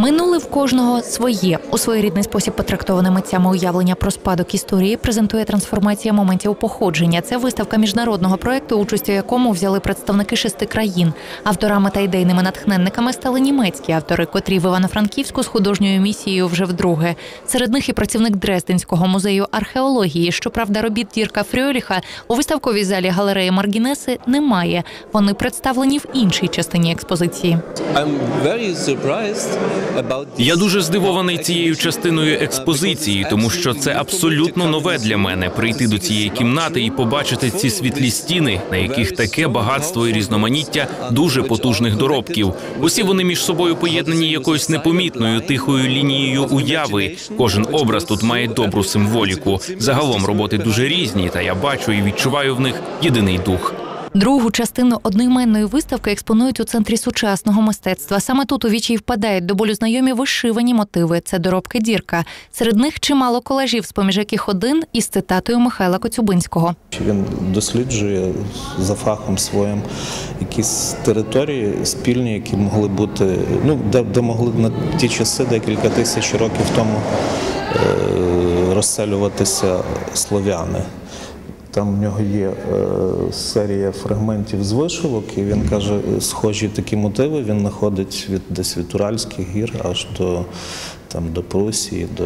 Минуле в кожного своє у своєрідний спосіб потрактоване митцями уявлення про спадок історії презентує трансформація моментів походження. Це виставка міжнародного проекту, участь у якому взяли представники шести країн. Авторами та ідейними натхненниками стали німецькі автори, котрі в Івано-Франківську з художньою місією вже вдруге. Серед них і працівник Дрезденського музею археології. Щоправда, робіт Дірка Фрьоліха у виставковій залі галереї Маргінеси немає. Вони представлені в іншій частині експозиції. I'm very surprised Я дуже здивований цією частиною експозиції, тому що це абсолютно нове для мене прийти до цієї кімнати і побачити ці світлі стіни, на яких таке багатство і різноманіття дуже потужних доробків. Усі вони між собою поєднані якоюсь непомітною тихою лінією уяви. Кожен образ тут має добру символіку. Загалом роботи дуже різні, та я бачу і відчуваю в них єдиний дух. Другу частину одноіменної виставки експонують у центрі сучасного мистецтва. Саме тут у вічі впадають до болю знайомі вишивані мотиви. Це доробки дірка. Серед них чимало колажів, з поміж яких один із цитатою Михайла Коцюбинського. Він досліджує за фахом своїм якісь території спільні, які могли бути, ну де, де могли на ті часи, декілька тисяч років тому е, розселюватися слов'яни. Там в нього є е, серія фрагментів з вишивок, і він каже, схожі такі мотиви він знаходить від десь від Уральських гір аж до там до Прусії, до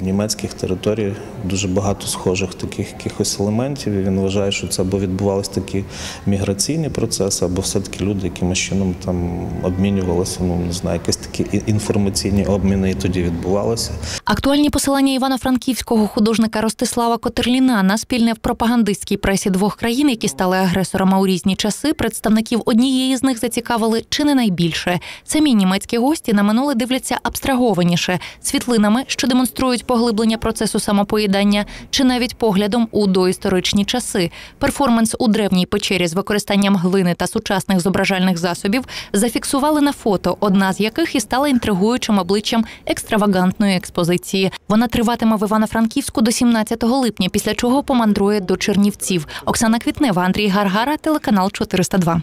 німецьких територій. Дуже багато схожих таких якихось елементів. І він вважає, що це або відбувалися такі міграційні процеси, або все-таки люди якимось чином там обмінювалися. Ну не знаю, якісь такі інформаційні обміни і тоді відбувалися. Актуальні посилання івано-франківського художника Ростислава Котерліна на спільне в пропагандистській пресі двох країн, які стали агресорами у різні часи, представників однієї з них зацікавили чи не найбільше. Самі німецькі гості на минуле дивляться абстрагованіше світлинами, що демонструють поглиблення процесу самопоїдання, чи навіть поглядом у доісторичні часи. Перформанс у древній печері з використанням глини та сучасних зображальних засобів зафіксували на фото, одна з яких і стала інтригуючим обличчям екстравагантної експозиції. Вона триватиме в Івано-Франківську до 17 липня, після чого помандрує до Чернівців. Оксана Квітнева, Андрій Гаргара, телеканал 402.